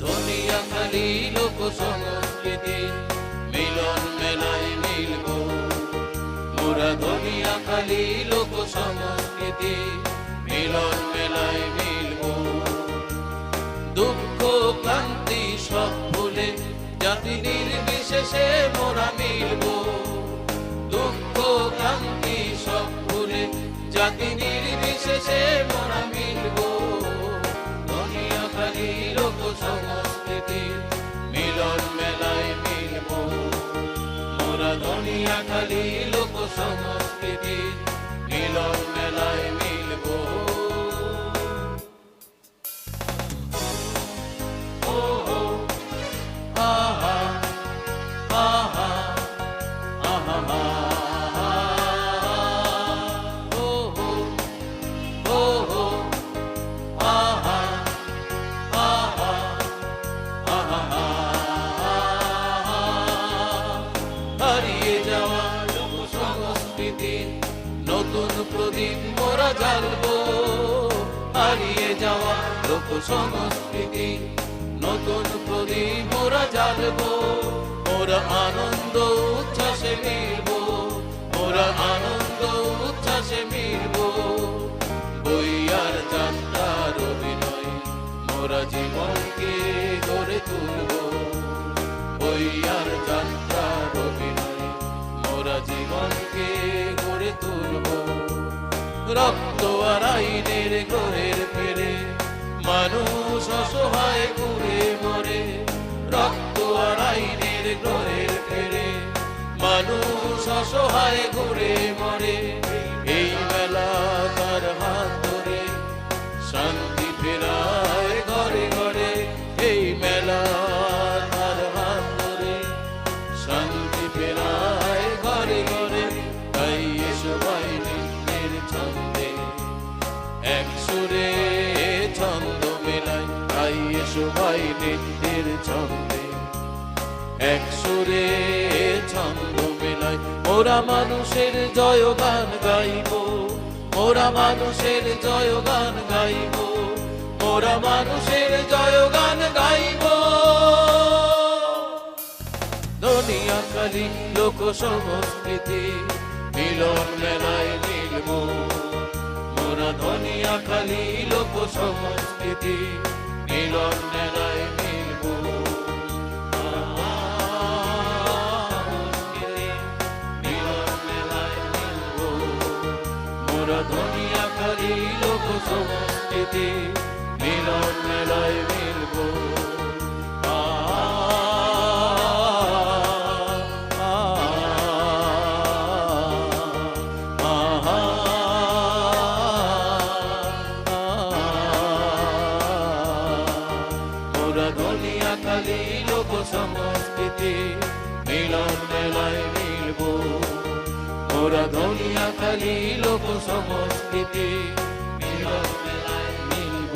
ধনিয়া খালি লোক সংস্কৃতি মিলন খালি লোক সংস্কৃতি মিলন মেলায় মিলব। দুঃখ, ক্লান্তি সব ভুলে জাতি নির্বিশেষে মোরা মিলব। দুঃখ, ক্লান্তি সব ভুলে জাতি নির্বিশেষে মোরা দুনিয়া খালি লোক সংস্কৃতি মিলন মেলায় মিলব। সংস্কৃতি নতুন প্রদীপ মোরা জ্বালব। হারিয়ে যাওয়া লোক সংস্কৃতি নতুন প্রদীপ মোরা জ্বালব। মোরা আনন্দ রক্ত আর আইনের ফেরে। মানুষ অসহায় ঘুরে মরে। রক্ত আর আইনের ফেরে। মানুষ অসহায় ঘুরে মরে। এক সুরে ছন্দ মেলায়, তাই এসো বাইনের ছন্দে। এক সুরে ছন্দ মেলায় মোরা মানুষের জয়গান গাইব। মোরা মানুষের জয়গান গাইব। মোরা মানুষের জয়গান গাইব। দুনিয়া কালি লোক সংস্কৃতি মিলন মেলায় মিলব। মোরা ধনিয়া খালি লোক সংস্কৃতি মিলন মেলায় মিলব। দুনিয়া খালি লোক সংস্কৃতি মিলন মেলায় দুনিয়া খালি লোক সংস্কৃতি, মিলন মেলায় মিলব। মোরা দুনিয়া খালি লোক সংস্কৃতি, মিলন মেলায় মিলব।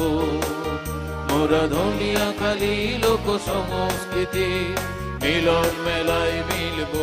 মোরা দুনিয়া খালি লোক সংস্কৃতি, মিলন মেলায় মিলব।